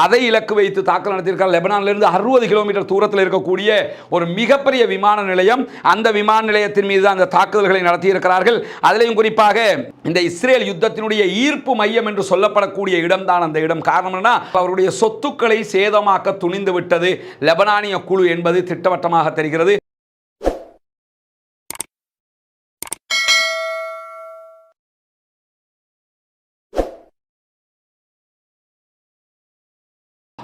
அதை இலக்கு வைத்து தாக்கல் நடத்தியிருக்கார் லெபனானிலிருந்து அறுபது கிலோமீட்டர் தூரத்தில் இருக்கக்கூடிய ஒரு மிகப்பெரிய விமான நிலையம். அந்த விமான நிலையத்தின் மீது அந்த தாக்குதல்களை நடத்தியிருக்கிறார்கள். அதிலையும் குறிப்பாக இந்த இஸ்ரேல் யுத்தத்தினுடைய ஈர்ப்பு மையம் என்று சொல்லப்படக்கூடிய இடம்தான் அந்த இடம். காரணம் என்ன அவருடைய சொத்துக்களை சேதமாக்க துணிந்து விட்டது லெபனானிய குழு என்பது திட்டவட்டமாக தெரிகிறது.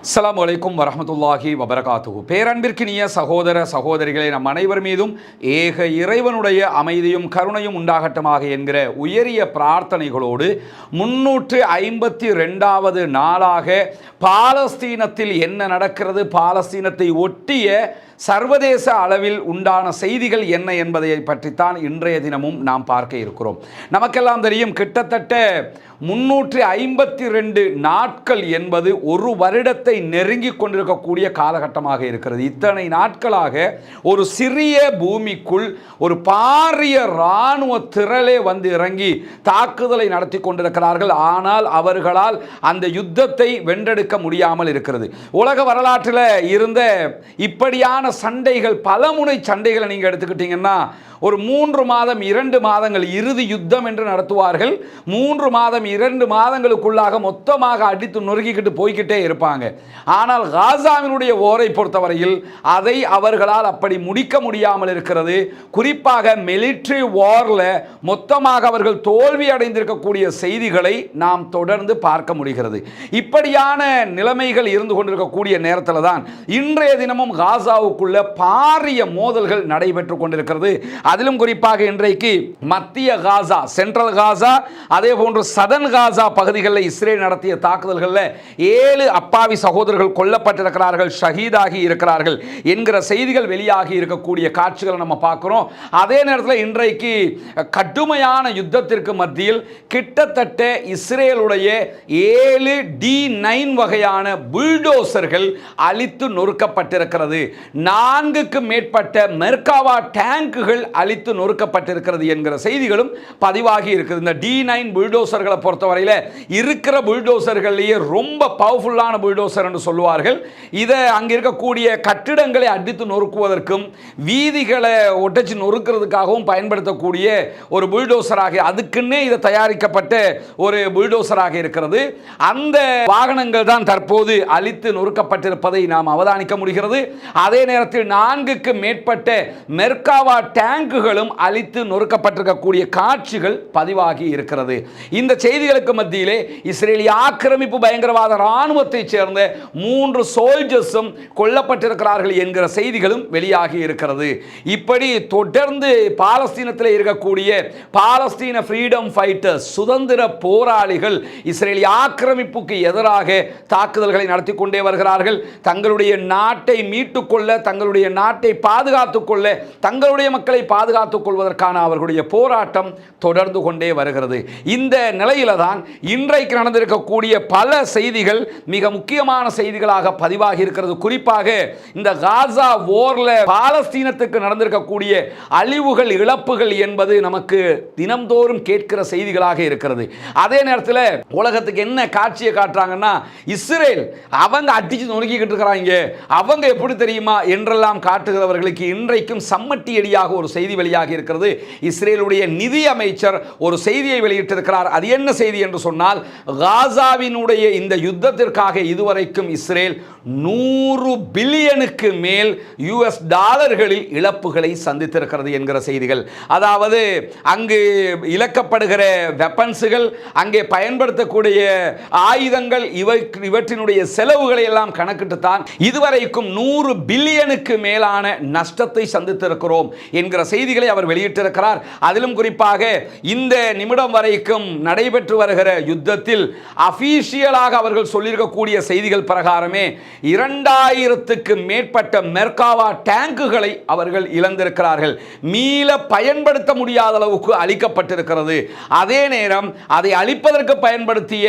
அஸ்லாம் வலைக்கும் வரமத்துல்லாஹி வபரகாத்துஹு. பேரன்பிற்கினிய சகோதர சகோதரிகளை நம் அனைவர் மீதும் ஏக இறைவனுடைய அமைதியும் கருணையும் உண்டாகட்டமாக என்கிற உயரிய பிரார்த்தனைகளோடு முன்னூற்று ஐம்பத்தி ரெண்டாவது நாளாக பாலஸ்தீனத்தில் என்ன நடக்கிறது? பாலஸ்தீனத்தை ஒட்டிய சர்வதேச அளவில் உண்டான செய்திகள் என்ன என்பதை பற்றித்தான் இன்றைய தினமும் நாம் பார்க்க இருக்கிறோம். நமக்கெல்லாம் தெரியும் கிட்டத்தட்ட முன்னூற்றி ஐம்பத்தி ரெண்டு நாட்கள் என்பது ஒரு வருடத்தை நெருங்கி கொண்டிருக்கக்கூடிய காலகட்டமாக இருக்கிறது. இத்தனை நாட்களாக ஒரு சிறிய பூமிக்குள் ஒரு பாரிய இராணுவ திரளே வந்து இறங்கி தாக்குதலை நடத்தி கொண்டிருக்கிறார்கள். ஆனால் அவர்களால் அந்த யுத்தத்தை வென்றெடுக்க முடியாமல் இருக்கிறது. உலக வரலாற்றில் இருந்த இப்படியான சண்டைகள் பலமுனை சண்டைகளை நீங்கள் எடுத்துக்கிட்டீங்கன்னா ஒரு மூன்று மாதம் இரண்டு மாதங்கள் இறுதி யுத்தம் என்று நடத்துவார்கள். மூன்று மாதம் இரண்டு மாதங்களுக்குள்ளாக மொத்தமாக அடித்து நொறுக்கிக்கிட்டு போய்கிட்டே இருப்பாங்க. ஆனால் காசாவினுடைய ஓரை பொறுத்தவரையில் அதை அவர்களால் அப்படி முடிக்க முடியாமல் இருக்கிறது. குறிப்பாக மிலிட்ரி வாரில் மொத்தமாக அவர்கள் தோல்வி அடைந்திருக்கக்கூடிய செய்திகளை நாம் தொடர்ந்து பார்க்க முடிகிறது. இப்படியான நிலைமைகள் இருந்து கொண்டிருக்கக்கூடிய நேரத்தில் தான் இன்றைய தினமும் காசாவுக்குள்ள பாரிய மோதல்கள் நடைபெற்று கொண்டிருக்கிறது. அதிலும் குறிப்பாக இன்றைக்கு மத்திய காசா சென்ட்ரல் காசா அதே போன்று சதன் காசா பகுதிகளில் இஸ்ரேல் நடத்திய தாக்குதல்களில் ஏழு அப்பாவி சகோதரர்கள் கொல்லப்பட்டிருக்கிறார்கள் ஷஹீதாகி இருக்கிறார்கள் என்கிற செய்திகள் வெளியாகி இருக்கக்கூடிய காட்சிகளை நம்ம பார்க்குறோம். அதே நேரத்தில் இன்றைக்கு கடுமையான யுத்தத்திற்கு மத்தியில் கிட்டத்தட்ட இஸ்ரேலுடைய ஏழு டி நைன் வகையான புல்டோசர்கள் அழித்து நொறுக்கப்பட்டிருக்கிறது. நான்குக்கு மேற்பட்ட மெர்காவா டேங்குகள் அழித்து நொறுக்கப்பட்டிருக்கிறது என்கிற செய்திகளும் பதிவாகி இருக்குது. இந்த டி நைன் புல்டோசர்களை பொறுத்தவரையில் இருக்கிற புல்டோசர்கள்லேயே ரொம்ப பவர்ஃபுல்லான புல்டோசர் என்று சொல்லுவார்கள். இதை அங்கே இருக்கக்கூடிய கட்டிடங்களை அடித்து நொறுக்குவதற்கும் வீதிகளை ஒட்டச்சு நொறுக்கிறதுக்காகவும் பயன்படுத்தக்கூடிய ஒரு புல்டோசராக அதுக்குன்னே இதை தயாரிக்கப்பட்ட ஒரு புல்டோசராக இருக்கிறது. அந்த வாகனங்கள் தான் தற்போது அழித்து நொறுக்கப்பட்டிருப்பதை நாம் அவதானிக்க முடிகிறது. அதே நேரத்தில் நான்குக்கு மேற்பட்ட மெர்காவா டேங்க் டேங்குகளும் அழித்து நொறுக்கப்பட்டிருக்கக்கூடிய காட்சிகள் பதிவாகி இருக்கிறது. இந்த செய்திகளுக்கு மத்தியிலே இஸ்ரேலிய ஆக்கிரமிப்பு பயங்கரவாத இராணுவத்தைச் சேர்ந்த மூன்று சோல்ஜர்ஸும் கொல்லப்பட்டிருக்கிறார்கள் என்கிற செய்திகளும் வெளியாகி இருக்கிறது. இப்படி தொடர்ந்து பாலஸ்தீனத்தில் இருக்கக்கூடிய பாலஸ்தீன ஃப்ரீடம் ஃபைட்டர்ஸ் சுதந்திர போராளிகள் இஸ்ரேலிய ஆக்கிரமிப்புக்கு எதிராக தாக்குதல்களை நடத்தி கொண்டே வருகிறார்கள். தங்களுடைய நாட்டை மீட்டுக்கொள்ள தங்களுடைய நாட்டை பாதுகாத்துக் கொள்ள தங்களுடைய மக்களை பாதுகாத்துக் கொள்வதற்கான அவர்களுடைய போராட்டம் தொடர்ந்து கொண்டே வருகிறது. இந்த நிலையில தான் இன்றைக்கு நடந்திருக்கக்கூடிய பல செய்திகள் மிக முக்கியமான செய்திகளாக பதிவாகி இருக்கிறது. குறிப்பாக இந்த காசா ஓர்ல பாலஸ்தீனத்துக்கு நடந்திருக்கக்கூடிய அழிவுகள் இழப்புகள் என்பது நமக்கு தினம்தோறும் கேட்கிற செய்திகளாக இருக்கிறது. அதே நேரத்தில் உலகத்துக்கு என்ன காட்சியை காட்டுறாங்கன்னா இஸ்ரேல் அவங்க அடிச்சு நொறுக்கிக்கிட்டு இருக்கிறாங்க. அவங்க எப்படி தெரியுமா? என்றெல்லாம் காட்டுகிறவர்களுக்கு இன்றைக்கும் சம்மட்டி அடியாக ஒரு செய்தி வெளியாகி இருக்கிறது. இஸ்ரேலுடைய நிதி அமைச்சர் ஒரு செய்தியை வெளியிட்டிருக்கிறார். அது என்ன செய்தி என்று சொன்னால் காசாவினுடைய இந்த யுத்தத்திற்காக இதுவரைக்கும் இஸ்ரேல் நூறு பில்லியனுக்கு மேல் யுஎஸ் டாலர்களில் இழப்புகளை சந்தித்திருக்கிறது என்கிற செய்திகள். அதாவது அங்கு இழக்கப்படுகிற வெப்பன்ஸுகள் அங்கே பயன்படுத்தக்கூடிய ஆயுதங்கள் இவை இவற்றினுடைய செலவுகளை எல்லாம் கணக்கிட்டுத்தான் இதுவரைக்கும் நூறு பில்லியனுக்கு மேலான நஷ்டத்தை சந்தித்திருக்கிறோம் என்கிற செய்திகளை அவர் வெளியிட்டிருக்கிறார். அதிலும் குறிப்பாக இந்த நிமிடம் வரைக்கும் நடைபெற்று வருகிற யுத்தத்தில் அஃபீஷியலாக அவர்கள் சொல்லியிருக்கக்கூடிய செய்திகள் பிரகாரமே இரண்டாயிரத்துக்கு மேற்பட்ட மெர்காவா டேங்குகளை அவர்கள் இழந்திருக்கிறார்கள். மீள பயன்படுத்த முடியாத அளவுக்கு அளிக்கப்பட்டிருக்கிறது அதே நேரம் அதை அழிப்பதற்கு பயன்படுத்திய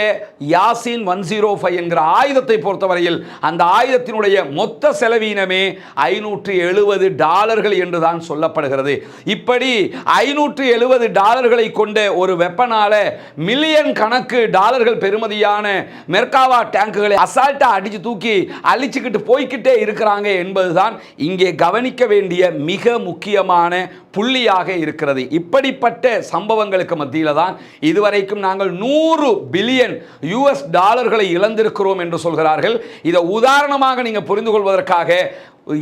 யாசின் ஒன் ஜீரோ ஃபைவ் என்கிற ஆயுதத்தை பொறுத்தவரையில் அந்த ஆயுதத்தினுடைய மொத்த செலவீனமே ஐநூற்றி எழுபது டாலர்கள் என்று தான் சொல்லப்படுகிறது. இப்படி ஐநூற்று எழுபது டாலர்களை கொண்ட ஒரு வெப்பனால மில்லியன் கணக்கு டாலர்கள் பெறுமதியான மெர்காவா டேங்குகளை அசால்ட்டா அடிச்சு தூக்கி அழிச்சுக்கிட்டு போய்க்கிட்டே இருக்கிறாங்க என்பதுதான் இங்கே கவனிக்க வேண்டிய மிக முக்கியமான புள்ளியாக இருக்கிறது. இப்படிப்பட்ட சம்பவங்களுக்கு மத்தியில் தான் இதுவரைக்கும் நாங்கள் நூறு பில்லியன் யூஎஸ் டாலர்களை இழந்திருக்கிறோம் என்று சொல்கிறார்கள். இதை உதாரணமாக நீங்கள் புரிந்து கொள்வதற்காக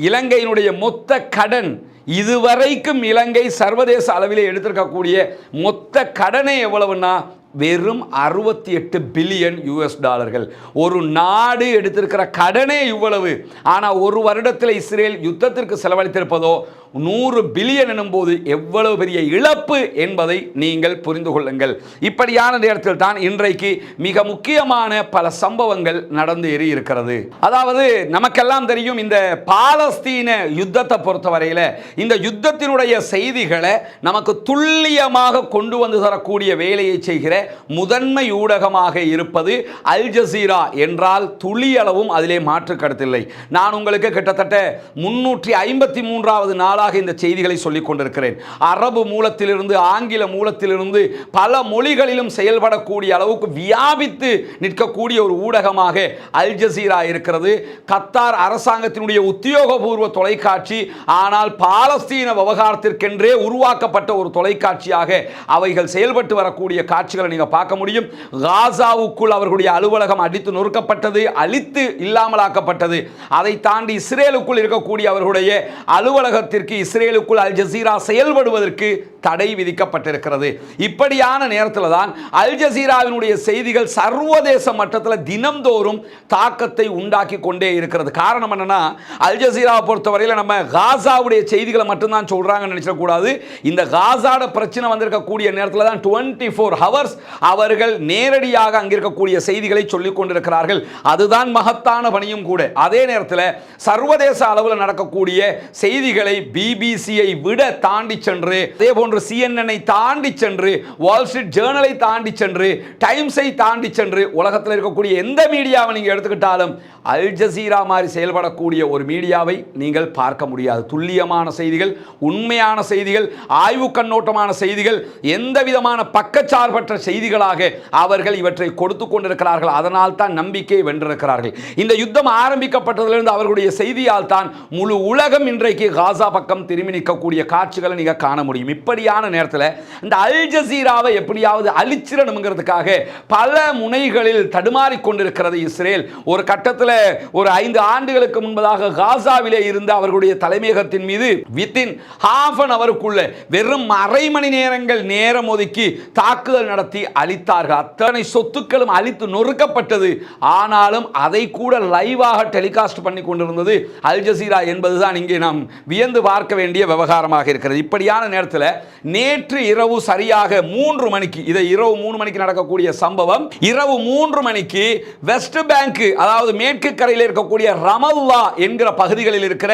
இலங்கையினுடைய மொத்த கடன் இதுவரைக்கும் இலங்கை சர்வதேச அளவிலே எடுத்திருக்கக்கூடிய மொத்த கடனை எவ்வளவுன்னா வெறும் அறுபத்தி எட்டு பில்லியன் யூஎஸ் டாலர்கள். ஒரு நாடு எடுத்திருக்கிற கடனே இவ்வளவு. ஆனால் ஒரு வருடத்தில் இஸ்ரேல் யுத்தத்திற்கு செலவழித்திருப்பதோ நூறு பில்லியன் எனும்போது எவ்வளவு பெரிய இழப்பு என்பதை நீங்கள் புரிந்து கொள்ளுங்கள். இப்படியான நேரத்தில் தான் இன்றைக்கு மிக முக்கியமான பல சம்பவங்கள் நடந்து ஏறி இருக்கிறது அதாவது நமக்கெல்லாம் தெரியும் இந்த பாலஸ்தீன யுத்தத்தை பொறுத்தவரையில் இந்த யுத்தத்தினுடைய செய்திகளை நமக்கு துல்லியமாக கொண்டு வந்து தரக்கூடிய வேலையை செய்கிற முதன்மை ஊடகமாக இருப்பது அல் ஜசீரா என்றால் துளியளவும் அதிலே மாற்று கருத்தில்லை நான் உங்களுக்கு கிட்டத்தட்ட முன்னூற்றி ஐம்பத்தி மூன்றாவது நாள் நாளாக இந்த செய்திகளை சொல்லிக் கொண்டிருக்கிறேன். அரபு மூலத்திலிருந்து ஆங்கில மூலத்திலிருந்து பல மொழிகளிலும் செயல்படக்கூடிய அளவுக்கு வியாபித்து நிற்கக்கூடிய ஒரு ஊடகமாக அல் ஜசீரா இருக்கிறது. கத்தார் அரசாங்கத்தினுடைய உத்தியோகபூர்வ தொலைக்காட்சி ஆனால் பாலஸ்தீன விவகாரத்திற்கென்றே உருவாக்கப்பட்ட ஒரு தொலைக்காட்சியாக அவைகள் செயல்பட்டு வரக்கூடிய காட்சிகளை நீங்கள் பார்க்க முடியும். காசாவுக்குள் அவர்களுடைய அலுவலகம் அடித்து நொறுக்கப்பட்டது அழித்து இல்லாமலாக்கப்பட்டது. அதை தாண்டி இஸ்ரேலுக்குள் இருக்கக்கூடிய அவர்களுடைய அலுவலகத்திற்கு இஸ்ரேலுக்குள் அல் ஜசீரா செயல்படுவதற்கு தடை விதிக்கப்பட்டிருக்கிறது. இப்படியான நேரத்தில் தான் அல் ஜசீராவினுடைய செய்திகள் சர்வதேச மட்டத்தில் தினம்தோறும் தாக்கத்தை உண்டாக்கி கொண்டே இருக்கிறது. காரணம் என்னன்னா அல் ஜசீராவை பொறுத்தவரையில் நம்ம காசாவுடைய செய்திகளை மட்டும்தான் சொல்றாங்கன்னு நினைச்சிடக்கூடாது. இந்த காசாட பிரச்சனை வந்திருக்கக்கூடிய நேரத்தில் தான் டுவெண்ட்டி ஃபோர் ஹவர்ஸ் அவர்கள் நேரடியாக அங்கிருக்கக்கூடிய செய்திகளை சொல்லிக் கொண்டிருக்கிறார்கள். அதுதான் மகத்தான பணியும் கூட. அதே நேரத்தில் சர்வதேச அளவில் நடக்கக்கூடிய செய்திகளை பிபிசியை விட தாண்டி சென்று அதே போன்று சிஎன்எனை தாண்டி சென்று வால் ஸ்ட்ரீட் ஜேர்னலை தாண்டி சென்று டைம்ஸை தாண்டி சென்று உலகத்தில் இருக்கக்கூடிய எந்த மீடியாவை நீங்கள் எடுத்துக்கிட்டாலும் அல் ஜசீரா மாதிரி செயல்படக்கூடிய ஒரு மீடியாவை நீங்கள் பார்க்க முடியாது. துல்லியமான செய்திகள் உண்மையான செய்திகள் ஆய்வு கண்ணோட்டமான செய்திகள் எந்த விதமான பக்கச்சார்பற்ற செய்திகளாக அவர்கள் இவற்றை கொடுத்து கொண்டிருக்கிறார்கள். அதனால் தான் நம்பிக்கையை வென்றிருக்கிறார்கள். இந்த யுத்தம் ஆரம்பிக்கப்பட்டதிலிருந்து அவர்களுடைய செய்தியால் தான் முழு உலகம் இன்றைக்கு காசா பக்கம் திரும்பி நிற்கக்கூடிய காட்சிகளை நீங்கள் காண முடியும். இப்போ நெருக்கடியான நேரத்தில் இந்த அல் ஜசீராவை எப்படியாவது அழிச்சிடணுங்கிறதுக்காக பல முனைகளில் தடுமாறிக் கொண்டிருக்கிறது இஸ்ரேல். ஒரு கட்டத்தில் ஒரு ஐந்து ஆண்டுகளுக்கு முன்பதாக காசாவிலே இருந்த அவர்களுடைய தலைமையகத்தின் மீது வித்தின் ஹாஃப் அன் அவருக்குள்ள வெறும் அரை மணி நேரங்கள் நேரம் ஒதுக்கி தாக்குதல் நடத்தி அழித்தார்கள். அத்தனை சொத்துக்களும் அழித்து நொறுக்கப்பட்டது. ஆனாலும் அதை கூட லைவாக டெலிகாஸ்ட் பண்ணி கொண்டிருந்தது அல் ஜசீரா என்பதுதான் இங்கே நாம் வியந்து பார்க்க வேண்டிய விவகாரமாக இருக்கிறது. இப்படியான நேரத்தில் நேற்று இரவு சரியாக மூன்று மணிக்கு இதை இரவு மூணு மணிக்கு நடக்கக்கூடிய சம்பவம் இரவு மூன்று மணிக்கு வெஸ்ட் பேங்க் அதாவது மேற்கு கரையில் இருக்கக்கூடிய ரமல்லா என்கிற பகுதிகளில் இருக்கிற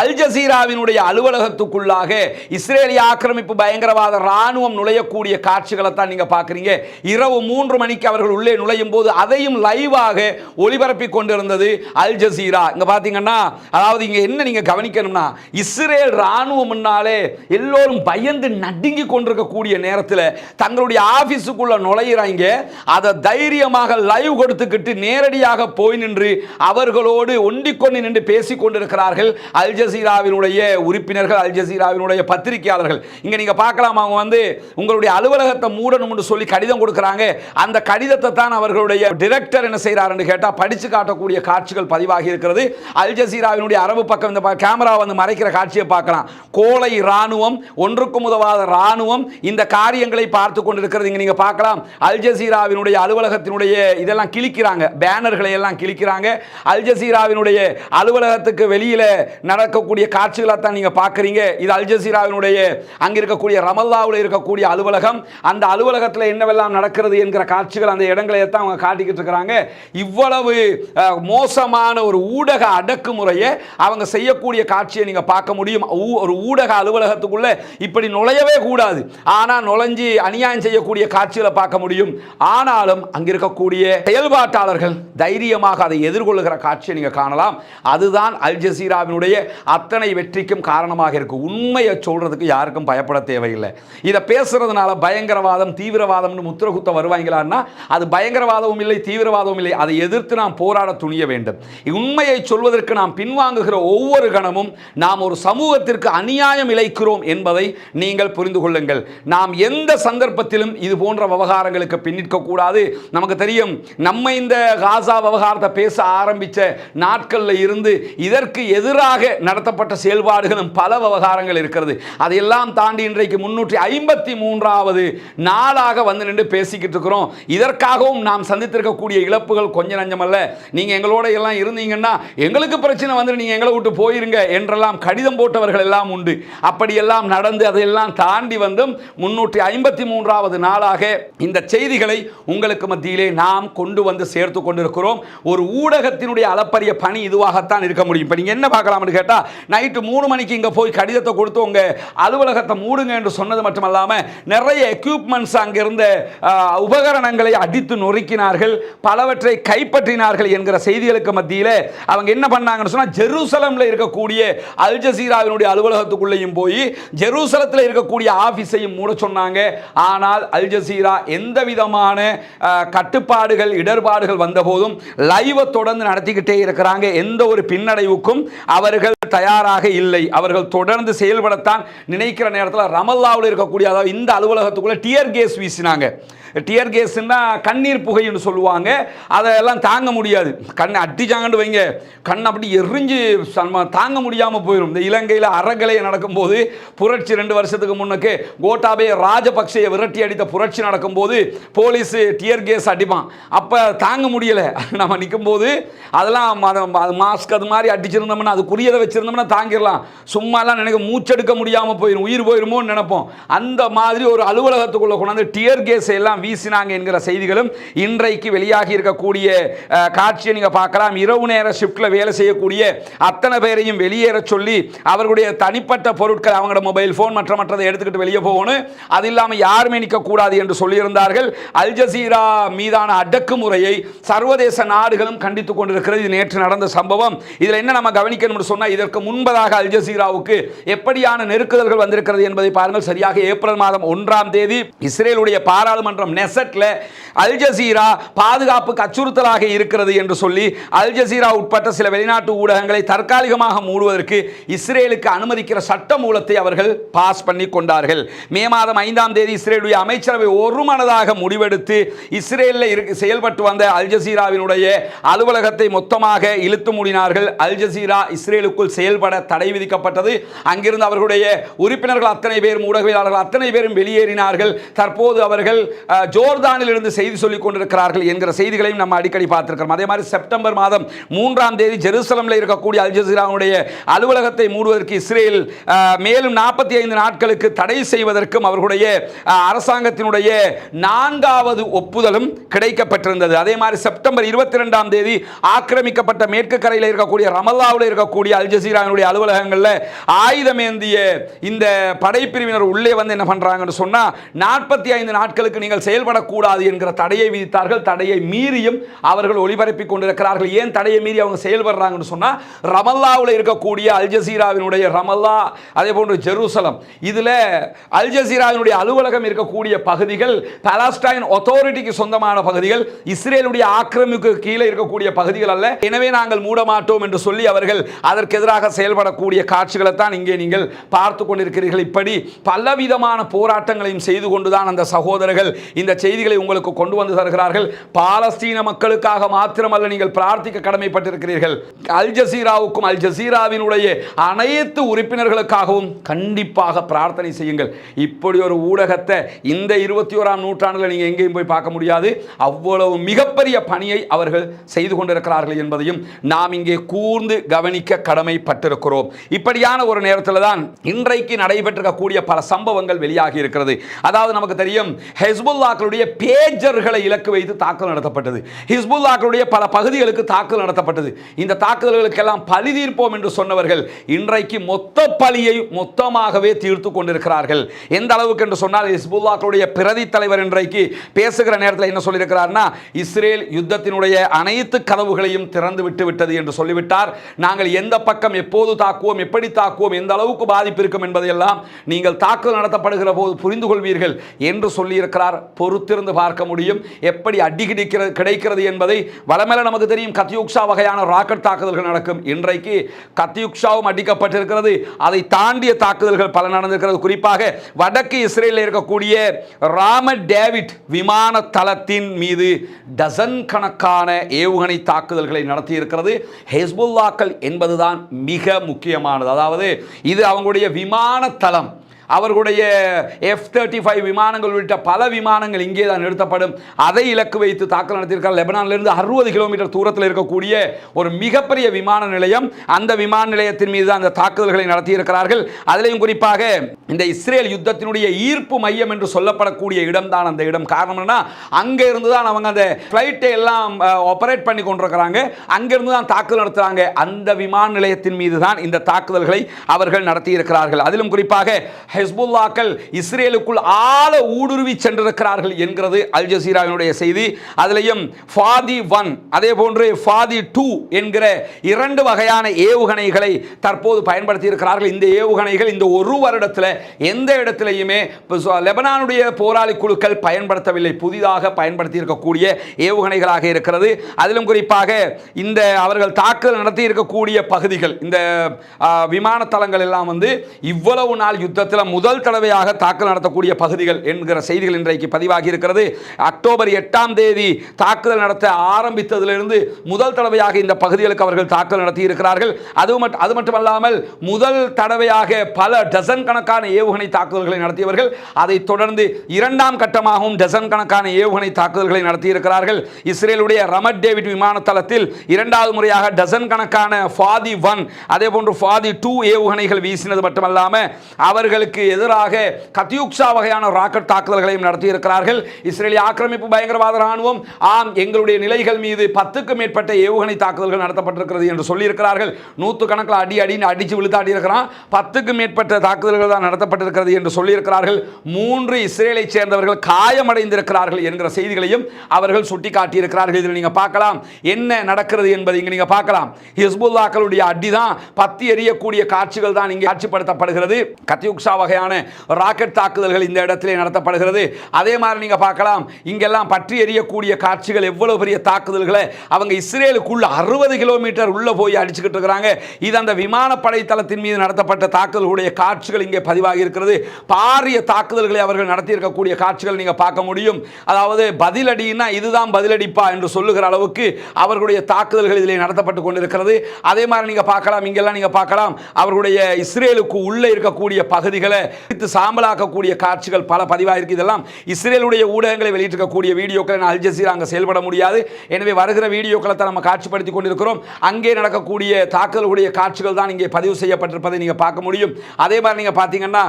அல் ஜசீராவினுடைய அலுவலகத்துக்குள்ளாக இஸ்ரேலிய ஆக்கிரமிப்பு பயங்கரவாத ராணுவம் நுழையக்கூடிய காட்சிகளை தான் நீங்க பார்க்குறீங்க. இரவு மூன்று மணிக்கு அவர்கள் உள்ளே நுழையும் போது அதையும் லைவாக ஒளிபரப்பி கொண்டிருந்தது அல் ஜசீரா. இங்க பாத்தீங்கன்னா அதாவது இங்க என்ன நீங்க கவனிக்கணும்னா இஸ்ரேல் ராணுவம்னாலே எல்லோரும் பயந்து நடுங்கி கொண்டிருக்கக்கூடிய நேரத்தில் தங்களுடைய ஆபீஸுக்குள்ள நுழையிறாங்க. அதை தைரியமாக லைவ் கொடுத்துக்கிட்டு நேரடியாக போய் நின்று அவர்களோடு ஒண்டிக்கொண்டு நின்று பேசிக் கொண்டிருக்கிறார்கள் அல் ஜசீராவினுடைய உறுப்பினர்கள் அல் ஜசீராவினுடைய பத்திரிகையாளர்கள். இங்கே நீங்கள் பார்க்கலாம் அவங்க வந்து உங்களுடைய அலுவலகத்தை மூடணும்னு சொல்லி கடிதம் கொடுக்குறாங்க. அந்த கடிதத்தை தான் அவர்களுடைய டிரெக்டர் என்ன செய்கிறாருன்னு கேட்டால் படிச்சு காட்டக்கூடிய காட்சிகள் பதிவாகி இருக்கிறது. அல் ஜசீராவினுடைய அரபு பக்கம் இந்த கேமரா வந்து மறைக்கிற காட்சியை பார்க்கலாம். கோலை ராணுவம் ஒன்றுக்கும் தீவிரவாத ராணுவம் இந்த காரியங்களை பார்த்து கொண்டிருக்கிறது. இங்க நீங்க பார்க்கலாம். அல் ஜசீராவினுடைய அலுவலகத்தினுடைய இதெல்லாம் கிழிக்கிறாங்க. பேனர்களை எல்லாம் கிழிக்கிறாங்க. அல் ஜசீராவினுடைய அலுவலகத்துக்கு வெளியில நடக்கக்கூடிய காட்சிகளை தான் நீங்க பார்க்குறீங்க. இது அல் ஜசீராவினுடைய அங்க இருக்கக்கூடிய ரமல்லாவில் இருக்கக்கூடிய அலுவலகம். அந்த அலுவலகத்தில் என்னவெல்லாம் நடக்கிறது என்கிற காட்சிகள் அந்த இடங்களை தான் அவங்க காட்டிக்கிட்டு இருக்கிறாங்க. இவ்வளவு மோசமான ஒரு ஊடக அடக்குமுறையை அவங்க செய்யக்கூடிய காட்சியை நீங்க பார்க்க முடியும். ஒரு ஊடக அலுவலகத்துக்குள்ள இப்படி நுழையவே கூடாது. ஆனால் நுழைஞ்சி அநியாயம் செய்யக்கூடிய காட்சிகளை பார்க்க முடியும். ஆனாலும் அங்கிருக்கக்கூடிய செயல்பாட்டாளர்கள் தைரியமாக அதை எதிர்கொள்ளுகிற காட்சியை நீங்கள் காணலாம். அதுதான் அல் ஜசீராவினுடைய அத்தனை வெற்றிக்கும் காரணமாக இருக்கு. உண்மையை சொல்றதுக்கு யாருக்கும் பயப்பட தேவையில்லை. இதை பேசுறதுனால பயங்கரவாதம் தீவிரவாதம்னு முத்திரகுத்த வருவாங்களான்னா அது பயங்கரவாதமும் இல்லை தீவிரவாதமும் இல்லை. அதை எதிர்த்து நாம் போராட துணிய வேண்டும். உண்மையை சொல்வதற்கு நாம் பின்வாங்குகிற ஒவ்வொரு கணமும் நாம் ஒரு சமூகத்திற்கு அநியாயம் இழைக்கிறோம் என்பதை நீங்கள் புரிந்து கொள்ளுங்கள். நாம் எந்த சந்தர்ப்பத்திலும் இது போன்ற விவகாரங்களுக்கு பின்னிற்க கூடாது. நமக்கு தெரியும் நம்ம இந்த காசா விவகாரத்தை பேச ஆரம்பித்த நாட்களில் இருந்து இதற்கு எதிராக நடத்தப்பட்ட செயல்பாடுகளும் பல விவகாரங்கள் இருக்கிறது. அதையெல்லாம் தாண்டி இன்றைக்கு முன்னூற்றி ஐம்பத்தி மூன்றாவது நாளாக வந்து நின்று பேசிக்கிட்டு இருக்கிறோம். இதற்காகவும் நாம் சந்தித்திருக்கக்கூடிய இழப்புகள் கொஞ்சம் நஞ்சமல்ல. நீங்கள் எங்களோட எல்லாம் இருந்தீங்கன்னா எங்களுக்கு பிரச்சனை வந்து நீங்கள் எங்களை விட்டு போயிருங்க என்றெல்லாம் கடிதம் போட்டவர்கள் எல்லாம் உண்டு. அப்படியெல்லாம் நடந்து அதையெல்லாம் தாண்டி வந்தும் முன்னூற்றி ஐம்பத்தி மூன்றாவது நாளாக இந்த செய்திகளை உங்களுக்கு மத்தியிலே நாம் கொண்டு வந்து சேர்த்து கொண்டிருக்கிறோம். ஒரு ஊடகத்தினுடைய அளப்பரிய பணி இதுவாகத்தான் இருக்க முடியும். இப்போ நீங்கள் என்ன பார்க்கலாம்னு கேட்டால் நைட்டு மூணு மணிக்கு இங்கே போய் கடிதத்தை கொடுத்து உங்கள் அலுவலகத்தை மூடுங்க என்று சொன்னது மட்டுமல்லாமல் நிறைய எக்யூப்மெண்ட்ஸ் அங்கிருந்த உபகரணங்களை அடித்து நொறுக்கினார்கள் பலவற்றை கைப்பற்றினார்கள் என்கிற செய்திகளுக்கு மத்தியில் அவங்க என்ன பண்ணாங்கன்னு சொன்னால் ஜெருசலமில் இருக்கக்கூடிய அல் ஜசீராவினுடைய அலுவலகத்துக்குள்ளேயும் போய் ஜெருசலத்தில் இருக்கக்கூடிய ஆஃபீஸையும் மூட சொன்னாங்க. ஆனால் அல் ஜசீரா எந்த விதமான கட்டுப்பாடுகள் இடர்பாடுகள் வந்தபோதும் லைவை தொடர்ந்து நடத்திக்கிட்டே இருக்கிறாங்க. எந்த ஒரு பின்னடைவுக்கும் அவர்கள் தயாராக இல்லை. அவர்கள் தொடர்ந்து செயல்படத்தான் நினைக்கிற நேரத்தில் ரமல்லாவில் இருக்கக்கூடிய அதாவது இந்த அலுவலகத்துக்குள்ள டியர் கேஸ் வீசினாங்க. டியர் கேஸ்னா கண்ணீர் புகைன்னு சொல்லுவாங்க. அதெல்லாம் தாங்க முடியாது. கண் அடிச்சாங்கன்னு வைங்க. கண் அப்படி எரிஞ்சு தாங்க முடியாமல் போயிடும் இந்த இலங்கையில் அறகலை நடக்கும்போது புரட்சி ரெண்டு வருஷத்துக்கு முன்னுக்கு கோட்டாபே ராஜபக்சையை விரட்டி அடித்த புரட்சி நடக்கும்போது போலீஸ் டியர் கேஸ் அடிப்பான். அப்போ தாங்க முடியலை. நம்ம நிற்கும்போது அதெல்லாம் மாஸ்க் அது மாதிரி அடிச்சிருந்தோம்னா அதுக்குரியதை வச்சிருந்தோம்னா தாங்கிடலாம். சும்மாலாம் நினைக்க மூச்செடுக்க முடியாமல் போயிடும் உயிர் போயிருமோன்னு நினைப்போம். அந்த மாதிரி ஒரு அலுவலகத்துக்குள்ளே கொண்டாந்து டியர் கேஸ் எல்லாம் வீசினாங்க என்கிற செய்திகளும் இன்றைக்கு வெளியாகி இருக்கக்கூடிய காட்சியை நீங்கள் பார்க்கலாம். இரவு நேர ஷிஃப்டில் வேலை செய்யக்கூடிய அத்தனை பேரையும் வெளியேற சொல்லி அவர்களுடைய தனிப்பட்ட பொருட்கள் அவங்களோட மொபைல் ஃபோன் மற்ற மற்றதை எடுத்துக்கிட்டு வெளியே போகணும். அது இல்லாமல் யாருமே நிற்கக்கூடாது என்று சொல்லியிருந்தார்கள். அல் ஜசீரா மீதான அடக்குமுறையை சர்வதேச நாடுகளும் கண்டித்துக் கொண்டிருக்கிறது. இது நேற்று நடந்த சம்பவம். இதில் என்ன நம்ம கவனிக்கணும்னு சொன்னால் இதற்கு முன்பதாக அல் ஜசீராவுக்கு எப்படியான நெருக்குதல்கள் வந்திருக்கிறது என்பதை பாருங்கள். சரியாக ஏப்ரல் மாதம் ஒன்றாம் தேதி இஸ்ரேலுடைய பாராளுமன்றம் நெசட்டில் அல் ஜசீரா பாதுகாப்புக்கு அச்சுறுத்தலாக இருக்கிறது என்று சொல்லி அல் ஜசீரா உட்பட்ட சில வெளிநாட்டு ஊடகங்களை தற்காலிகமாக மூடுவதற்கு இஸ்ரேலுக்கு அனுமதிக்கிற சட்ட மூலத்தை அவர்கள் பாஸ் பண்ணி கொண்டார்கள். மே மாதம் ஐந்தாம் தேதி இஸ்ரேலுடைய அமைச்சரவை ஒருமனதாக முடிவெடுத்து இஸ்ரேலில் செயல்பட்டு வந்த அல் ஜசீராவினுடைய அலுவலகத்தை மொத்தமாக இழுத்து மூடினார்கள். அல் ஜசீரா இஸ்ரேலுக்குள் செயல்பட தடை விதிக்கப்பட்டது. அங்கிருந்து அவர்களுடைய உறுப்பினர்கள் அத்தனை பேரும் ஊடகவியலாளர்கள் அத்தனை பேரும் வெளியேறினார்கள். தற்போது அவர்கள் ஜோர்தானில் இருந்து செய்தி சொல்லிக் கொண்டிருக்கிறார்கள் என்கிற செய்திகளையும் நம்ம அடிக்கடி பார்த்திருக்கிறோம். அதே மாதிரி செப்டம்பர் மாதம் மூன்றாம் தேதி ஜெருசலமில் இருக்கக்கூடிய அல் ஜசீராவுடைய அலுவலகத்தை மூடுவதற்கு இஸ்ரேல் மேலும் நாற்பத்தி ஐந்து நாட்களுக்கு தடை செய்வதற்கும் அவர்களுடைய அரசாங்கத்தினுடைய நான்காவது ஒப்புதலும் கிடைக்கப்பட்டிருந்தது. அதே மாதிரி செப்டம்பர் இருபத்தி ரெண்டாம் தேதி ஆக்கிரமிக்கப்பட்ட மேற்கு கரையில் இருக்கக்கூடிய ரமல்லாவில் இருக்கக்கூடிய அல் ஜசீராவினுடைய அலுவலகங்களில் ஆயுதமேந்திய இந்த படைப்பிரிவினர் உள்ளே வந்து என்ன பண்றாங்கன்னு சொன்னா நாற்பத்தி ஐந்து நாட்களுக்கு நீங்கள் செயல்படக்கூடாது என்கிற தடையை விதித்தார்கள். தடையை மீறியும் அவர்கள் ஒளிபரப்பி கொண்டிருக்கிறார்கள். ஏன் தடையை மீறி அவங்க செயல்படுறாங்கன்னு சொன்னால் ரமல்லாவில் இருக்கக்கூடிய அல் ஜசீராவினுடைய ரமல்லா அதே போன்று ஜெருசலம் இதில் அல் ஜசீராவினுடைய அலுவலகம் இருக்கக்கூடிய பகுதிகள் பாலஸ்டைன் அத்தாரிட்டிக்கு சொந்தமான பகுதிகள் இஸ்ரேலுடைய ஆக்கிரமிப்பு கீழே இருக்கக்கூடிய பகுதிகள் அல்ல. எனவே நாங்கள் மூட மாட்டோம் என்று சொல்லி அவர்கள் அதற்கு எதிராக செயல்படக்கூடிய காட்சிகளை தான் இங்கே நீங்கள் பார்த்து கொண்டிருக்கிறீர்கள். இப்படி பலவிதமான போராட்டங்களையும் செய்து கொண்டுதான் அந்த சகோதரர்கள் இந்த செய்திகளை உங்களுக்கு கொண்டு வந்து தருகிறார்கள். பாலஸ்தீன மக்களுக்காக மாத்திரமல்ல நீங்கள் பிரார்த்திக்க கடமைப்பட்டிருக்கிறீர்கள். அல் ஜசீராவுக்கும் அல் ஜசீராவினுடைய அனைத்து உறுப்பினர்களுக்காகவும் கண்டிப்பாக பிரார்த்தனை செய்யுங்கள். இப்படி ஒரு ஊடகத்தை இந்த இருபத்தி ஓராம் நூற்றாண்டில் நீங்கள் எங்கேயும் போய் பார்க்க முடியாது. அவ்வளவு மிகப்பெரிய பணியை அவர்கள் செய்து கொண்டிருக்கிறார்கள் என்பதையும் நாம் இங்கே கூர்ந்து கவனிக்க கடமைப்பட்டிருக்கிறோம். இப்படியான ஒரு நேரத்தில் தான் இன்றைக்கு நடைபெற்றிருக்கக்கூடிய பல சம்பவங்கள் வெளியாகி இருக்கிறது. அதாவது நமக்கு தெரியும் ஹெஸ்புல்லா ஹிஸ்புல்லாக்களுடைய பேஜர்களை இலக்கு வைத்து தாக்குதல் நடத்தப்பட்டது. ஹிஸ்புல்லாக்களுடைய பல பகுதிகளுக்கு தாக்குதல் நடத்தப்பட்டது. இந்த தாக்குதல்களுக்கெல்லாம் பழி தீர்ப்போம் என்று சொன்னவர்கள் இன்றைக்கு மொத்த பழியை மொத்தமாகவே தீர்த்து கொண்டிருக்கிறார்கள். எந்த அளவுக்கு என்று சொன்னால் ஹிஸ்புல்லாக்களுடைய பிரதி தலைவர் இன்றைக்கு பேசுகிற நேரத்தில் என்ன சொல்லியிருக்கிறார்னா இஸ்ரேல் யுத்தத்தினுடைய அனைத்து கதவுகளையும் திறந்து விட்டு விட்டது என்று சொல்லிவிட்டார். நாங்கள் எந்த பக்கம் எப்போது தாக்குவோம் எப்படி தாக்குவோம் எந்த அளவுக்கு பாதிப்பு இருக்கும் என்பதையெல்லாம் நீங்கள் தாக்குதல் நடத்தப்படுகிற போது புரிந்து கொள்வீர்கள் என்று சொல்லியிருக்கிறார் பொறுத்திருந்து பார்க்க முடியும். எப்படி அடி கிடைக்கிறது கிடைக்கிறது என்பதை வளமேல நமக்கு தெரியும். கத்தியுக்ஷா வகையான ராக்கெட் தாக்குதல்கள் நடக்கும். இன்றைக்கு கத்தியுக்ஷாவும் அடிக்கப்பட்டிருக்கிறது. அதை தாண்டிய தாக்குதல்கள் பல நடந்திருக்கிறது. குறிப்பாக வடக்கு இஸ்ரேலில் இருக்கக்கூடிய ராம டேவிட் விமான தளத்தின் மீது டசன் கணக்கான ஏவுகணை தாக்குதல்களை நடத்தியிருக்கிறது. ஹெஸ்புல்லாக்கள் என்பதுதான் மிக முக்கியமானது. அதாவது இது அவங்களுடைய விமான தளம் அவர்களுடைய எஃப் தேர்ட்டி ஃபைவ் விமானங்கள் உள்ளிட்ட பல விமானங்கள் இங்கே தான் நிறுத்தப்படும். அதை இலக்கு வைத்து தாக்கல் நடத்தியிருக்கார் லெபனான்லேருந்து அறுபது கிலோமீட்டர் தூரத்தில் இருக்கக்கூடிய ஒரு மிகப்பெரிய விமான நிலையம். அந்த விமான நிலையத்தின் மீது அந்த தாக்குதல்களை நடத்தியிருக்கிறார்கள். அதிலையும் குறிப்பாக இந்த இஸ்ரேல் யுத்தத்தினுடைய ஈர்ப்பு மையம் என்று சொல்லப்படக்கூடிய இடம் தான் அந்த இடம். காரணம் என்ன அங்கே இருந்து தான் அவங்க அந்த ஃப்ளைட்டை எல்லாம் ஆப்ரேட் பண்ணி கொண்டிருக்கிறாங்க. அங்கிருந்து தான் தாக்குதல் நடத்துகிறாங்க அந்த விமான நிலையத்தின் மீது தான் இந்த தாக்குதல்களை அவர்கள் நடத்தியிருக்கிறார்கள். அதிலும் குறிப்பாக ஹெஸ்புல்லாக்கள் இஸ்ரேலுக்குள் ஆழ ஊடுருவி சென்றிருக்கிறார்கள் என்கிறது அல் ஜசீராவினுடைய செய்தி. அதிலையும் ஃபாதி ஒன் அதே போன்று ஃபாதி டூ என்கிற இரண்டு வகையான ஏவுகணைகளை தற்போது பயன்படுத்தி இருக்கிறார்கள் இந்த ஏவுகணைகள் இந்த ஒரு வருடத்தில் எந்த இடத்துலையுமே லெபனானுடைய போராளி குழுக்கள் பயன்படுத்தவில்லை. புதிதாக பயன்படுத்தி இருக்கக்கூடிய ஏவுகணைகளாக இருக்கிறது. அதிலும் குறிப்பாக இந்த அவர்கள் தாக்குதல் நடத்தி இருக்கக்கூடிய பகுதிகள் இந்த விமான தளங்கள் எல்லாம் வந்து இவ்வளவு நாள் யுத்தத்தில் முதல் தடவையாக தாக்கல் நடத்தக்கூடிய பகுதிகள் என்கிற செய்திகள் இன்றைக்கு பதிவாகி இருக்கிறது அக்டோபர் எட்டாம் தேதி தாக்குதல் நடத்த ஆரம்பித்ததிலிருந்து முதல் தடவையாக இந்த பகுதிகளுக்கு அவர்கள் தாக்கல் நடத்தி இருக்கிறார்கள் அது மட்டும் அது மட்டுமல்லாமல் முதல் தடவையாக பல டசன் கணக்கான ஏவுகணை தாக்குதல்களை நடத்தியவர்கள் அதைத் தொடர்ந்து இரண்டாம் கட்டமாகவும் டசன் கணக்கான ஏவுகணை தாக்குதல்களை நடத்தியிருக்கிறார்கள். இஸ்ரேலுடைய ரமட் டேவிட் விமான தளத்தில் இரண்டாவது முறையாக டசன் கணக்கான ஃபாதி ஒன் அதே போன்று ஃபாதி டூ ஏவுகணைகள் வீசினது மட்டுமல்லாமல் அவர்களுக்கு இஸ்ரேலுக்கு எதிராக கத்தியுக்ஷா வகையான ராக்கெட் தாக்குதல்களையும் நடத்தியிருக்கிறார்கள். இஸ்ரேலிய ஆக்கிரமிப்பு பயங்கரவாத ராணுவம் ஆம் எங்களுடைய நிலைகள் மீது பத்துக்கும் மேற்பட்ட ஏவுகணை தாக்குதல்கள் நடத்தப்பட்டிருக்கிறது என்று சொல்லியிருக்கிறார்கள். நூற்று கணக்கில் அடி அடின்னு அடித்து விழுத்தாடி இருக்கிறான் பத்துக்கும் மேற்பட்ட தாக்குதல்கள் தான் நடத்தப்பட்டிருக்கிறது என்று சொல்லியிருக்கிறார்கள். மூன்று இஸ்ரேலை சேர்ந்தவர்கள் காயமடைந்திருக்கிறார்கள் என்கிற செய்திகளையும் அவர்கள் சுட்டிக்காட்டியிருக்கிறார்கள். இதில் நீங்கள் பார்க்கலாம். என்ன நடக்கிறது என்பதை இங்கே நீங்கள் பார்க்கலாம். ஹிஸ்புல்லாக்களுடைய அடி தான் பத்தி எரியக்கூடிய காட்சிகள் தான் இங்கே காட்சிப்படுத்தப்படுகிறது. கத்யுக்ஷா வகையான ராக்கெட் தாக்குதல்கள் இந்த இடத்திலே நடத்தப்படுகிறது. அதே மாதிரி நீங்கள் பார்க்கலாம் இங்கெல்லாம் பற்றி எறியக்கூடிய காட்சிகள் எவ்வளவு பெரிய தாக்குதல்களை அவங்க இஸ்ரேலுக்குள்ள அறுபது கிலோமீட்டர் உள்ள போய் அடிச்சுக்கிட்டு இருக்கிறாங்க. இது அந்த விமானப்படை தளத்தின் மீது நடத்தப்பட்ட தாக்குதல்களுடைய காட்சிகள் இங்கே பதிவாகி இருக்கிறது. பாரிய தாக்குதல்களை அவர்கள் நடத்தியிருக்கக்கூடிய காட்சிகள் நீங்கள் பார்க்க முடியும். அதாவது பதிலடினா இதுதான் பதிலடிப்பா என்று சொல்லுகிற அளவுக்கு அவர்களுடைய தாக்குதல்கள் இதில் நடத்தப்பட்டு கொண்டிருக்கிறது. அதே மாதிரி நீங்கள் பார்க்கலாம் இங்கெல்லாம் நீங்கள் பார்க்கலாம் அவர்களுடைய இஸ்ரேலுக்கு உள்ளே இருக்கக்கூடிய பகுதிகளை பிரித்து சாம்பலாக்கக்கூடிய காட்சிகள் பல பதிவாயிருக்கு. இதெல்லாம் இஸ்ரேலுடைய ஊடகங்களை வெளியிட்டிருக்கக்கூடிய வீடியோக்களை. நான் அல் ஜசீரா அங்கே செயல்பட முடியாது. எனவே வருகிற வீடியோக்களை தான் நம்ம காட்சிப்படுத்தி கொண்டிருக்கிறோம். அங்கே நடக்கக்கூடிய தாக்குதலுடைய காட்சிகள் தான் இங்கே பதிவு செய்யப்பட்டிருப்பதை நீங்கள் பார்க்க முடியும். அதே மாதிரி நீங்கள் பார்த்தீங்கன்னா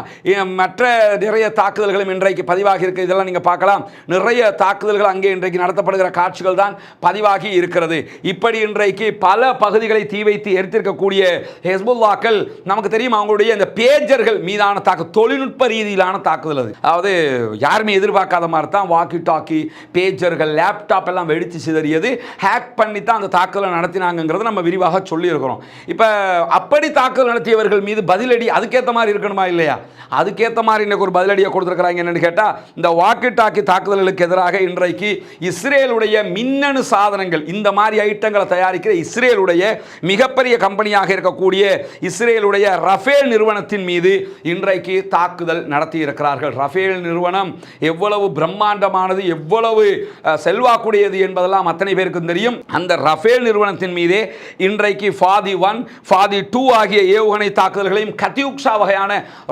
மற்ற நிறைய தாக்குதல்களும் இன்றைக்கு பதிவாகி இருக்கு. இதெல்லாம் நீங்கள் பார்க்கலாம். நிறைய தாக்குதல்கள் அங்கே இன்றைக்கு நடத்தப்படுகிற காட்சிகள் தான் பதிவாகி இருக்கிறது. இப்படி இன்றைக்கு பல பகுதிகளை தீ வைத்து எரித்திருக்கக்கூடிய ஹெஸ்புல்லாக்கள் நமக்கு தெரியும் அவங்களுடைய இந்த பேஜர்கள் மீதான தாக்கு தொழில்நுட்ப ரீதியிலான தாக்குதல் அது. அதாவது யாருமே எதிர்பார்க்காத மாதிரி தான் வாக்கி டாக்கி பேஜர்கள் லேப்டாப் எல்லாம் வெடித்து சிதறியது. ஹேக் பண்ணி தான் அந்த தாக்குதலை நடத்தினாங்கிறத நம்ம விரிவாக சொல்லியிருக்கிறோம். இப்போ அப்படி தாக்குதல் நடத்தியவர்கள் மீது பதிலடி அதுக்கேற்ற மாதிரி இருக்கணுமா இல்லையா? அதுக்கேற்ற மாதிரி இன்னைக்கு ஒரு பதிலடியை கொடுத்துருக்குறாங்க என்னன்னு கேட்டால் இந்த வாக்கி டாக்கி தாக்குதல்களுக்கு எதிராக இன்றைக்கு இஸ்ரேலுடைய மின்னணு சாதனங்கள் இந்த மாதிரி ஐட்டங்களை தயாரிக்கிற இஸ்ரேலுடைய மிகப்பெரிய கம்பெனியாக இருக்கக்கூடிய இஸ்ரேலுடைய ரஃபேல் நிறுவனத்தின் மீது இன்றைக்கு இன்றைக்கு தாக்குதல் நடத்தியிருக்கிறார்கள். ரஃபேல் நிறுவனம் எவ்வளவு பிரம்மாண்டமானது எவ்வளவு செல்வாக்குடையது என்பதெல்லாம் அத்தனை பேருக்கும் தெரியும். அந்த ரஃபேல் நிறுவனத்தின் மீதே இன்றைக்கு ஃபாதி ஒன் ஃபாதி டூ ஆகிய ஏவுகணை தாக்குதல்களையும் கத்தியுக்ஷா வகையான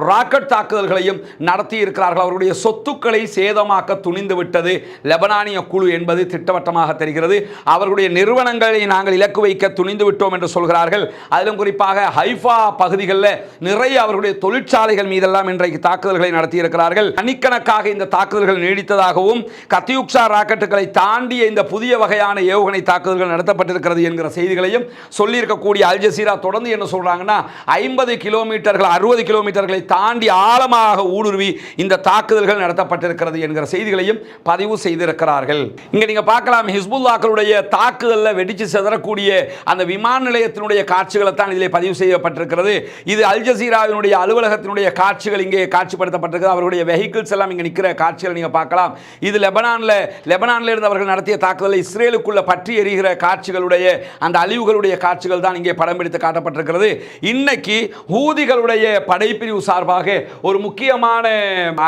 ராக்கெட் தாக்குதல்களையும் நடத்தி இருக்கிறார்கள் அவருடைய சொத்துக்களை சேதமாக்க துணிந்து விட்டது லெபனானிய குழு என்பது திட்டவட்டமாக தெரிகிறது. அவர்களுடைய நிறுவனங்களை நாங்கள் இலக்கு வைக்க துணிந்து விட்டோம் என்று சொல்கிறார்கள். அதிலும் குறிப்பாக ஹைஃபா பகுதிகளில் நிறைய அவருடைய தொழிற்சாலைகள் மீது மீதெல்லாம் இன்றைக்கு தாக்குதல்களை நடத்தியிருக்கிறார்கள். தனிக்கணக்காக இந்த தாக்குதல்கள் நீடித்ததாகவும் கத்தியுக்ஷா ராக்கெட்டுகளை தாண்டிய இந்த புதிய வகையான ஏவுகணை தாக்குதல்கள் நடத்தப்பட்டிருக்கிறது என்கிற செய்திகளையும் சொல்லியிருக்கக்கூடிய அல் ஜசீரா தொடர்ந்து என்ன சொல்றாங்கன்னா ஐம்பது கிலோமீட்டர்கள் அறுபது கிலோமீட்டர்களை தாண்டி ஆழமாக ஊடுருவி இந்த தாக்குதல்கள் நடத்தப்பட்டிருக்கிறது என்கிற செய்திகளையும் பதிவு செய்திருக்கிறார்கள். இங்க நீங்க பார்க்கலாம் ஹிஸ்புல்லாக்களுடைய தாக்குதலில் வெடிச்சு சிதறக்கூடிய அந்த விமான நிலையத்தினுடைய காட்சிகளை தான் இதில் பதிவு செய்யப்பட்டிருக்கிறது. இது அல் ஜசீராவினுடைய அலுவலகத்தினுடைய காட்சிகள் இங்கே காட்சிப்படுத்தப்பட்டிருக்கிறது அவர்களுடைய வெஹிக்கிள்ஸ் எல்லாம் இங்கே நிற்கிற காட்சிகள் நீங்க பார்க்கலாம். இது லெபனானில் லெபனான்ல இருந்து அவர்கள் நடத்திய தாக்குதலை இஸ்ரேலுக்குள்ள பற்றி எறிகிற காட்சிகளுடைய அந்த அழிவுகளுடைய காட்சிகள் தான் இங்கே படம் பிடித்து காட்டப்பட்டிருக்கிறது. இன்னைக்கு ஹூதிகளுடைய படைப்பிரிவு சார்பாக ஒரு முக்கியமான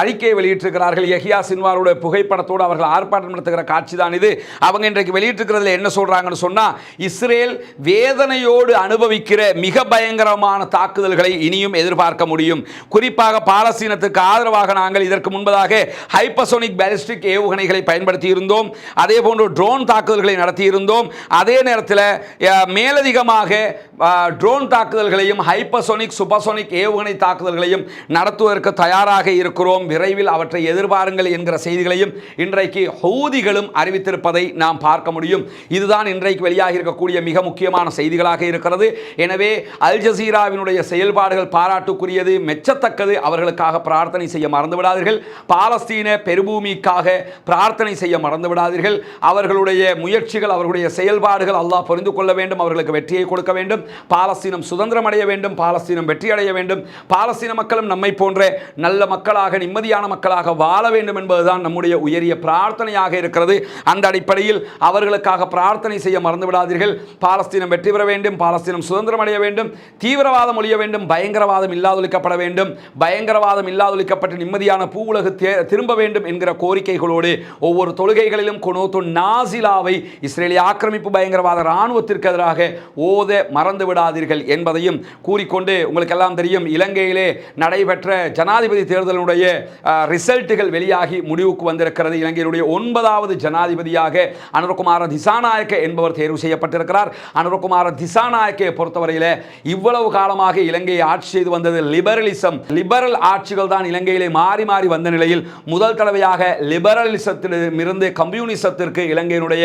அறிக்கையை வெளியிட்டிருக்கிறார்கள். யஹியா சின்வாருடைய புகைப்படத்தோடு அவர்கள் ஆர்ப்பாட்டம் நடத்துகிற காட்சி தான் இது. அவங்க இன்றைக்கு வெளியிட்டிருக்கிறதுல என்ன சொல்றாங்கன்னு சொன்னா இஸ்ரேல் வேதனையோடு அனுபவிக்கிற மிக பயங்கரமான தாக்குதல்களை இனியும் எதிர்பார்க்க முடியும். குறிப்பாக பாலஸ்தீனத்துக்கு ஆதரவாக நாங்கள் இதற்கு முன்பதாக ஹைப்பசோனிக் பேலிஸ்டிக் ஏவுகணைகளை பயன்படுத்தி இருந்தோம் அதே போன்று ட்ரோன் தாக்குதல்களை நடத்தியிருந்தோம். அதே நேரத்தில் மேலதிகமாக ட்ரோன் தாக்குதல்களையும் ஹைப்பசோனிக் சூப்பர்சோனிக் ஏவுகணை தாக்குதல்களையும் நடத்துவதற்கு தயாராக இருக்கிறோம். விரைவில் அவற்றை எதிர்பாருங்கள் என்கிற செய்திகளையும் இன்றைக்கு ஹவுதிகளும் அறிவித்திருப்பதை நாம் பார்க்க முடியும். இதுதான் இன்றைக்கு வெளியாகி இருக்கக்கூடிய மிக முக்கியமான செய்திகளாக இருக்கிறது. எனவே அல் ஜசீராவினுடைய செயல்பாடுகள் பாராட்டுக்குரியது மெச்சத்தக்க மெச்சத்தக்கது அவர்களுக்காக பிரார்த்தனை செய்ய மறந்து விடாதீர்கள் பாலஸ்தீன பெருபூமிக்காக பிரார்த்தனை செய்ய மறந்து விடாதீர்கள் அவர்களுடைய முயற்சிகள் அவர்களுடைய செயல்பாடுகள் அல்லாஹ் புரிந்து கொள்ள வேண்டும். அவர்களுக்கு வெற்றியை கொடுக்க வேண்டும். பாலஸ்தீனம் சுதந்திரம் அடைய வேண்டும். பாலஸ்தீனம் வெற்றி அடைய வேண்டும். பாலஸ்தீன மக்களும் நம்மை போன்ற நல்ல மக்களாக நிம்மதியான மக்களாக வாழ வேண்டும் என்பதுதான் நம்முடைய உயரிய பிரார்த்தனையாக இருக்கிறது. அந்த அடிப்படையில் அவர்களுக்காக பிரார்த்தனை செய்ய மறந்து விடாதீர்கள் பாலஸ்தீனம் வெற்றி பெற வேண்டும். பாலஸ்தீனம் சுதந்திரம் அடைய வேண்டும். தீவிரவாதம் ஒழிய வேண்டும். பயங்கரவாதம் இல்லாதொழிக்கப்பட வேண்டும். பயங்கரவாதம் இல்லாதொழிக்கப்பட்டு நிம்மதியான பூ உலகு தே- திரும்ப வேண்டும் என்கிற கோரிக்கைகளோடு ஒவ்வொரு தொழுகைகளிலும் கொனோத்து நாசிலாவை இஸ்ரேலிய ஆக்கிரமிப்பு பயங்கரவாத இராணுவத்திற்கு எதிராக ஓத மறந்து விடாதீர்கள் என்பதையும் கூறிக்கொண்டு உங்களுக்கு எல்லாம் தெரியும் இலங்கையிலே நடைபெற்ற ஜனாதிபதி தேர்தலினுடைய ரிசல்ட்டுகள் வெளியாகி முடிவுக்கு வந்திருக்கிறது. இலங்கையினுடைய ஒன்பதாவது ஜனாதிபதியாக அனுரகுமார திசாநாயக்க என்பவர் தேர்வு செய்யப்பட்டிருக்கிறார். அனுரகுமார திசாநாயக்கை பொறுத்தவரையில் இவ்வளவு காலமாக இலங்கையை ஆட்சி செய்து வந்தது லிபரலிசம் லிபரல் ஆட்சிகள் தான் இலங்கையிலே மாறி மாறி வந்த நிலையில் முதல் தடவையாக லிபரலிசத்திலிருந்து கம்யூனிசத்திற்கு இலங்கையினுடைய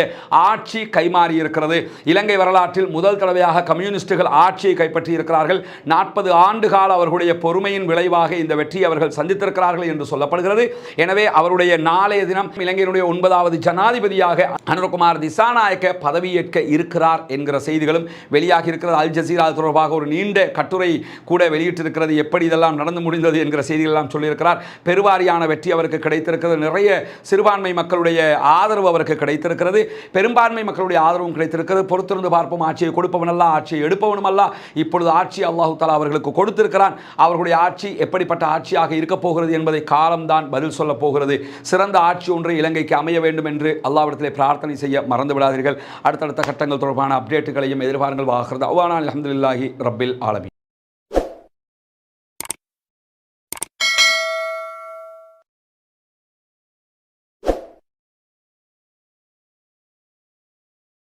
ஆட்சி கைமாறி இருக்கிறது இலங்கை வரலாற்றில் முதல் தடவையாக கம்யூனிஸ்டுகள் ஆட்சியை கைப்பற்றி இருக்கிறார்கள் நாற்பது ஆண்டு கால அவர்களுடைய பொறுமையின் விளைவாக இந்த வெற்றியை அவர்கள் சந்தித்திருக்கிறார்கள் என்று சொல்லப்படுகிறது. எனவே அவருடைய நாளைய தினம் இலங்கையினுடைய ஒன்பதாவது ஜனாதிபதியாக அனுரகுமார் திசாநாயக்க பதவியேற்க இருக்கிறார் என்கிற செய்திகளும் வெளியாகி இருக்கிறது அல் ஜசீரா தொடர்பாக ஒரு நீண்ட கட்டுரை கூட வெளியிட்டிருக்கிறது. எப்படி இதெல்லாம் நடந்து முடிந்தது என்கிற செய்திகள்லாம் சொல்லியிருக்கிறார். பெருவாரியான வெற்றி அவருக்கு கிடைத்திருக்கிறது. நிறைய சிறுபான்மை மக்களுடைய ஆதரவு அவருக்கு கிடைத்திருக்கிறது. பெரும்பான்மை மக்களுடைய ஆதரவும் கிடைத்திருக்கிறது. பொறுத்திருந்து பார்ப்போம். ஆட்சியை கொடுப்பவன் அல்ல ஆட்சியை எடுப்பவனும் அல்ல. இப்பொழுது ஆட்சி அல்லாஹு தலா அவர்களுக்கு கொடுத்திருக்கிறான். அவர்களுடைய ஆட்சி எப்படிப்பட்ட ஆட்சியாக இருக்கப் போகிறது என்பதை காலம்தான் பதில் சொல்லப் போகிறது. சிறந்த ஆட்சி ஒன்று இலங்கைக்கு அமைய வேண்டும் என்று அல்லாவிடத்திலே பிரார்த்தனை செய்ய மறந்து விடாதீர்கள். அடுத்தடுத்த கட்டங்கள் தொடர்பான அப்டேட்டுகளையும் எதிர்பாருங்கள். வாகிறது அவ்வானால் அஹமதுல்லாஹி ரப்பில் ஆலமி